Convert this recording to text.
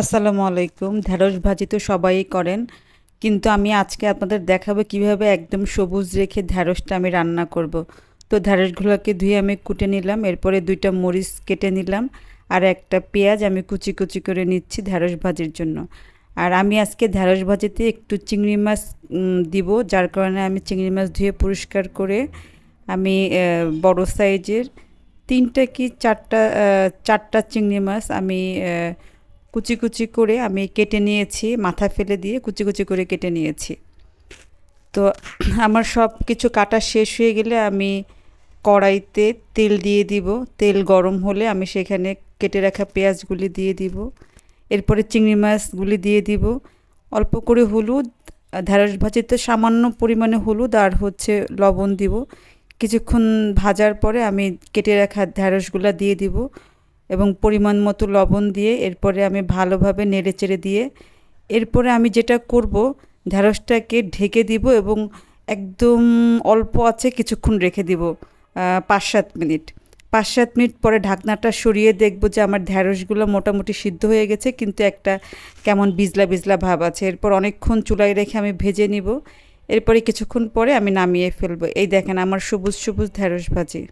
আসসালামু আলাইকুম ঢেঁড়স ভাজি তো সবাই করেন, কিন্তু আমি আজকে আপনাদের দেখাবো কীভাবে একদম সবুজ রেখে ঢেঁড়সটা আমি রান্না করব। তো ঢেঁড়সগুলোকে ধুয়ে আমি কুটে নিলাম, এরপরে দুইটা মরিচ কেটে নিলাম, আর একটা পেঁয়াজ আমি কুচি কুচি করে নিচ্ছি ঢেঁড়স ভাজির জন্য আর আমি আজকে ঢেঁড়স ভাজিতে একটু চিংড়ি মাছ দিব, যার কারণে আমি চিংড়ি মাছ ধুয়ে পরিষ্কার করে আমি বড় সাইজের তিনটা কি চারটা চারটা চিংড়ি মাছ আমি কুচি কুচি করে আমি কেটে নিয়েছি মাথা ফেলে দিয়ে কুচি কুচি করে কেটে নিয়েছি। তো আমার সব কিছু কাটা শেষ হয়ে গেলে আমি কড়াইতে তেল দিয়ে দিব। তেল গরম হলে আমি সেখানে কেটে রাখা পেঁয়াজগুলি দিয়ে দিব। এরপরে চিংড়ি মাছগুলি দিয়ে দিব। অল্প করে হলুদ, ঢেঁড়স ভাজিতে সামান্য পরিমাণে হলুদ আর হচ্ছে লবণ দিব। কিছুক্ষণ ভাজার পরে আমি কেটে রাখা ঢেঁড়সগুলো দিয়ে দিব। এবং পরিমাণ মতো লবণ দিয়ে এরপরে আমি ভালোভাবে নেড়ে চেড়ে দিয়ে এরপরে আমি যেটা করব ঢ্যাঁড়সটাকে ঢেকে দিব এবং একদম অল্প আছে কিছুক্ষণ রেখে দিব পাঁচ সাত মিনিট। পাঁচ সাত মিনিট পরে ঢাকনাটা সরিয়ে দেখব যে আমার ঢ্যাঁড়সগুলো মোটামুটি সিদ্ধ হয়ে গেছে, কিন্তু একটা কেমন বিজলা বিজলা ভাব আছে। এরপর অনেকক্ষণ চুলায় রেখে আমি ভেজে নিব। এরপরে কিছুক্ষণ পরে আমি নামিয়ে ফেলব। এই দেখেন আমার সবুজ সবুজ ঢ্যাঁড়স ভাজি।